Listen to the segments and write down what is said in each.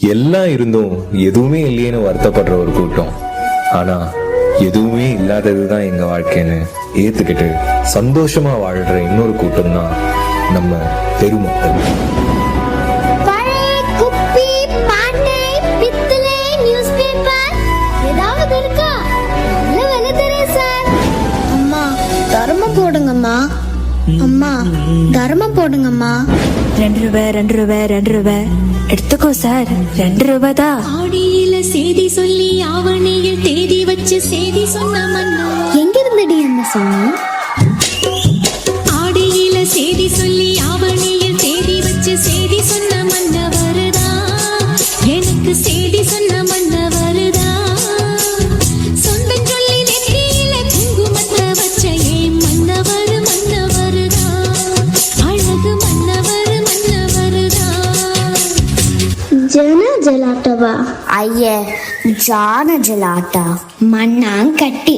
எல்லாம் இருந்தும் எதுவுமே இல்லையேன்னு வருத்தப்படுற ஒரு கூட்டம். ஆனா எதுவுமே இல்லாதது தான் எங்க வாழ்க்கைன்னு ஏத்துக்கிட்டு சந்தோஷமா வாழ்ற இன்னொரு கூட்டம் தான் நம்ம பெருமக்கள். அம்மா தர்மம் போடுங்கம்மா. ரெண்டு ரூபாய் ரெண்டு ரூபாய் ரெண்டு ரூபாய் எடுத்துக்கோ சார். ரெண்டு ரூபாய் தான் ஆடியில செய்தி சொல்லி ஆவணியில் தேதி வச்சு செய்தி சொன்ன மன்னா. எங்க இருந்தடி அந்த சொன்ன ஜன ஜலாட்டவா ஐய ஜான ஜலாட்டா மண்ணாங்கட்டி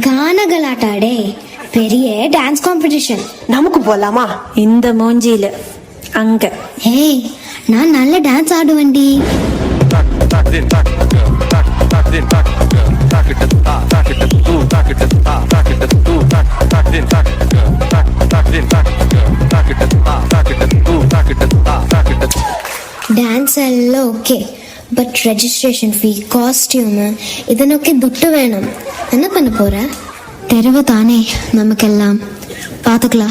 கான கலாட்டாடே பெரிய டான்ஸ் காம்படிஷன் நமக்கு போலாமா இந்த மூஞ்சியில அங்க ஏய் நான் நல்ல டான்ஸ் ஆடுவேன்டி ഡാൻസ് എല്ലാം okay but registration fee costume ഇതിനൊക്കെ ദുട്ട് വേണം. എന്നെ പിന്നെ പോരാ? തെരുവ് താനേ നമുക്കെല്ലാം. പാത്തുക്കളാ.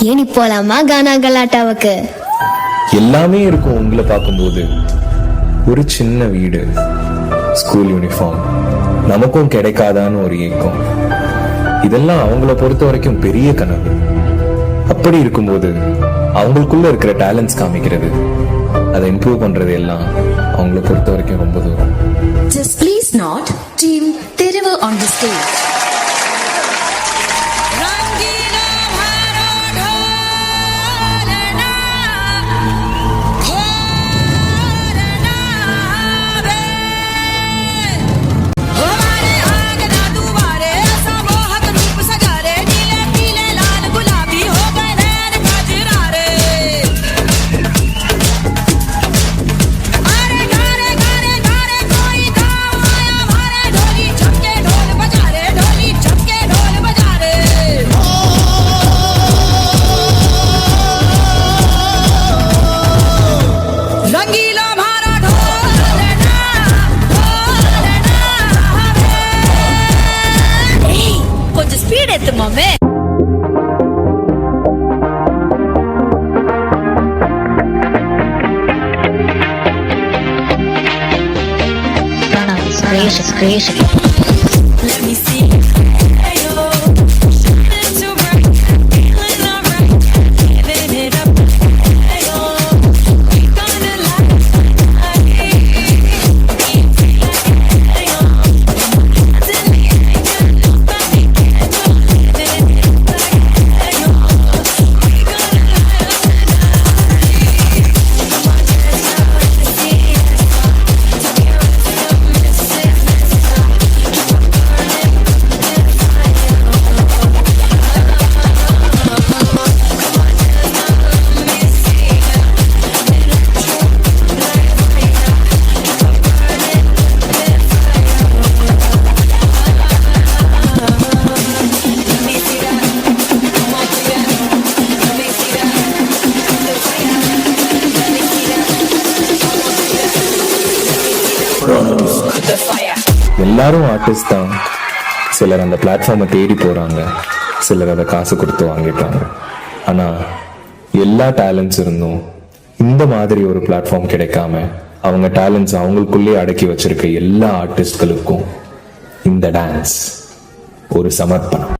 ஏனி போலாமா கானா கலாட்டாவுக்கு? எல்லாமே இருக்கும் உங்களை பார்க்கும்போது. ஒரு சின்ன வீடு ஸ்கூல் யூனிஃபார்ம் நமக்கும் கிடைக்காதான்னு ஒரு ஏக்கம். இதெல்லாம் அவங்கள பொறுத்த வரைக்கும் பெரிய கனவு. அப்படி இருக்கும்போது அவங்களுக்குள்ள இருக்கிற டேலண்ட்ஸ் காமிக்கிறது. அதை இம்ப்ரூவ் பண்றது எல்லாம் அவங்கள பொறுத்த வரைக்கும் ரொம்ப தூரம். Just please not Team Terevu on the stage. at the moment. Gracious, gracious. எல்லாரும் ஆர்டிஸ்ட் தான். சிலர் அந்த பிளாட்ஃபார்மை தேடி போகிறாங்க சிலர் அதை காசு கொடுத்து வாங்கிட்டாங்க ஆனால் எல்லா டேலண்ட்ஸ் இருந்தும் இந்த மாதிரி ஒரு பிளாட்ஃபார்ம் கிடைக்காம அவங்க டேலண்ட்ஸ் அவங்களுக்குள்ளேயே அடக்கி வச்சிருக்க எல்லா ஆர்டிஸ்ட்களுக்கும் இந்த டான்ஸ் ஒரு சமர்ப்பணம்.